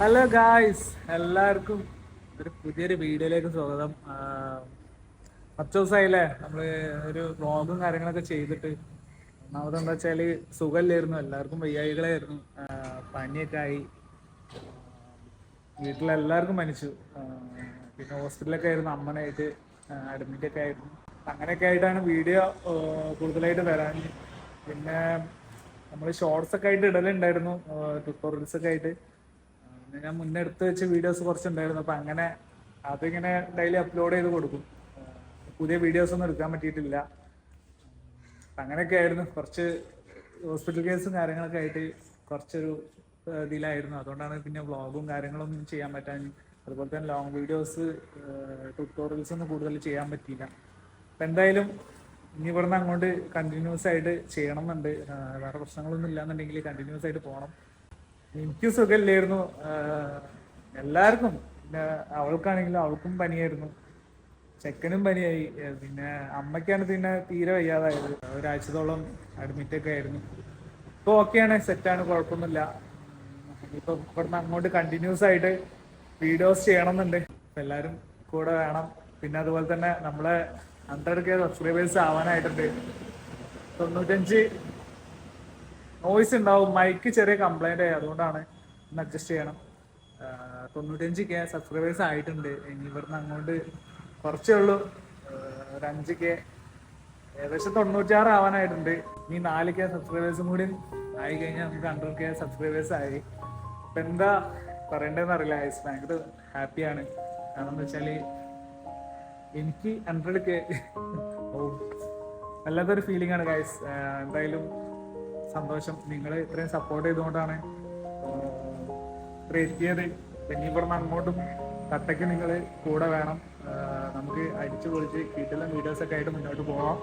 Hello guys എല്ലാവർക്കും ഒരു പുതിയൊരു വീഡിയോയിലേക്ക് സ്വാഗതം. പത്ത് ദിവസമായില്ലേ നമ്മൾ ഒരു വ്ളോഗും കാര്യങ്ങളൊക്കെ ചെയ്തിട്ട്. ഒന്നാമത് എന്താ വെച്ചാൽ സുഖമില്ലായിരുന്നു. എല്ലാവർക്കും വയ്യായികളായിരുന്നു. പനിയൊക്കെ ആയി. വീട്ടിലെല്ലാവർക്കും പനിച്ചു. ആഹ് പിന്നെ ഹോസ്പിറ്റലൊക്കെ ആയിരുന്നു. അമ്മനായിട്ട് അഡ്മിറ്റ് ഒക്കെ ആയിരുന്നു. അങ്ങനെയൊക്കെ ആയിട്ടാണ് വീഡിയോ കൂടുതലായിട്ട് വരാൻ പിന്നെ നമ്മൾ ഷോർട്സ് ഒക്കെ ആയിട്ട് ഇടലുണ്ടായിരുന്നു. ട്യൂട്ടോറിയൽസ് ഒക്കെ ആയിട്ട്. പിന്നെ ഞാൻ മുന്നേ എടുത്ത് വെച്ച വീഡിയോസ് കുറച്ചുണ്ടായിരുന്നു. അപ്പൊ അങ്ങനെ അതിങ്ങനെ ഡെയിലി അപ്ലോഡ് ചെയ്ത് കൊടുക്കും. പുതിയ വീഡിയോസ് ഒന്നും എടുക്കാൻ പറ്റിയിട്ടില്ല. അങ്ങനെയൊക്കെ ആയിരുന്നു. കുറച്ച് ഹോസ്പിറ്റൽ കേസും കാര്യങ്ങളൊക്കെ ആയിട്ട് കുറച്ചൊരു ഇതിലായിരുന്നു. അതുകൊണ്ടാണ് പിന്നെ വ്ളോഗും കാര്യങ്ങളൊന്നും ചെയ്യാൻ പറ്റാൻ അതുപോലെ തന്നെ ലോങ് വീഡിയോസ് ട്യൂട്ടോറിയൽസ് ഒന്നും കൂടുതൽ ചെയ്യാൻ പറ്റിയില്ല. അപ്പൊ എന്തായാലും ഇനി ഇവിടുന്ന് അങ്ങോട്ട് കണ്ടിന്യൂസ് ആയിട്ട് ചെയ്യണം എന്നുണ്ട്. വേറെ പ്രശ്നങ്ങളൊന്നും ഇല്ലാന്നുണ്ടെങ്കിൽ കണ്ടിന്യൂസ് ആയിട്ട് പോകണം എനിക്ക് സുഖമില്ലായിരുന്നു. എല്ലാവർക്കും. പിന്നെ അവൾക്കാണെങ്കിലും അവൾക്കും പനിയായിരുന്നു. ചെക്കനും പനിയായി. പിന്നെ അമ്മയ്ക്കാണ് പിന്നെ തീരെ വയ്യാതായത്. ഒരാഴ്ചത്തോളം അഡ്മിറ്റ് ഒക്കെ ആയിരുന്നു. ഇപ്പൊ ഓക്കെയാണ് സെറ്റാണ് കുഴപ്പമൊന്നുമില്ല. ഇപ്പൊ ഇവിടുന്ന് അങ്ങോട്ട് കണ്ടിന്യൂസ് ആയിട്ട് വീഡിയോസ് ചെയ്യണമെന്നുണ്ട്. എല്ലാവരും കൂടെ വേണം. പിന്നെ അതുപോലെ തന്നെ നമ്മളെ ഹൺഡ്രഡ് കെ സബ്സ്ക്രൈബേഴ്സ് ആവാനായിട്ടുണ്ട്. തൊണ്ണൂറ്റഞ്ച് നോയ്സ് ഉണ്ടാവും. മൈക്ക് ചെറിയ കംപ്ലൈന്റ് ആയി. അതുകൊണ്ടാണ് ഒന്ന് അഡ്ജസ്റ്റ് ചെയ്യണം. തൊണ്ണൂറ്റഞ്ച് കെ സബ്സ്ക്രൈബേഴ്സ് ആയിട്ടുണ്ട്. ഇനി ഇവിടുന്ന് അങ്ങോട്ട് കുറച്ചേ ഉള്ളൂ. ഒരു അഞ്ച് കെ ഏകദേശം തൊണ്ണൂറ്റാറ് ആവാനായിട്ടുണ്ട്. ഇനി നാല് കെ സബ്സ്ക്രൈബേഴ്സും കൂടി ആയി കഴിഞ്ഞാൽ നമുക്ക് ഹൺഡ്രഡ് കെ സബ്സ്ക്രൈബേഴ്സ് ആയി. ഇപ്പൊ എന്താ പറയണ്ടതെന്ന് അറിയില്ല. ഐസ് ഭയങ്കര ഹാപ്പിയാണ് കാരണം എന്താ വെച്ചാൽ എനിക്ക് ഹൺഡ്രഡ് കെ ഓ വല്ലാത്തൊരു ഫീലിംഗ് ആണ് ഗൈസ് എന്തായാലും സന്തോഷം. നിങ്ങൾ ഇത്രയും സപ്പോർട്ട് ചെയ്തുകൊണ്ടാണ് ഇത്ര എത്തിയത് ഇനി ഇവിടുന്ന് അങ്ങോട്ടും കട്ടയ്ക്ക് നിങ്ങൾ കൂടെ വേണം. നമുക്ക് അടിച്ചു പൊളിച്ച് കിട്ടിലും വീഡിയോസ് ഒക്കെ ആയിട്ട് മുന്നോട്ട് പോകാം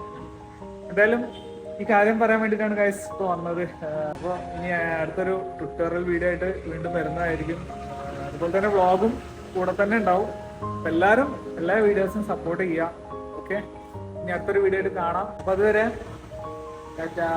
എന്തായാലും ഈ കാര്യം പറയാൻ വേണ്ടിയിട്ടാണ് ഗൈസ് ഇപ്പോൾ വന്നത്. അപ്പോൾ ഇനി അടുത്തൊരു ട്വിറ്ററിൽ വീഡിയോ ആയിട്ട് വീണ്ടും വരുന്നതായിരിക്കും. അതുപോലെ തന്നെ വ്ളോഗും കൂടെ തന്നെ ഉണ്ടാവും. അപ്പം എല്ലാവരും എല്ലാ വീഡിയോസും സപ്പോർട്ട് ചെയ്യുക. ഓക്കെ ഇനി അടുത്തൊരു വീഡിയോ ആയിട്ട് കാണാം. അപ്പൊ അതുവരെ ടാറ്റാ.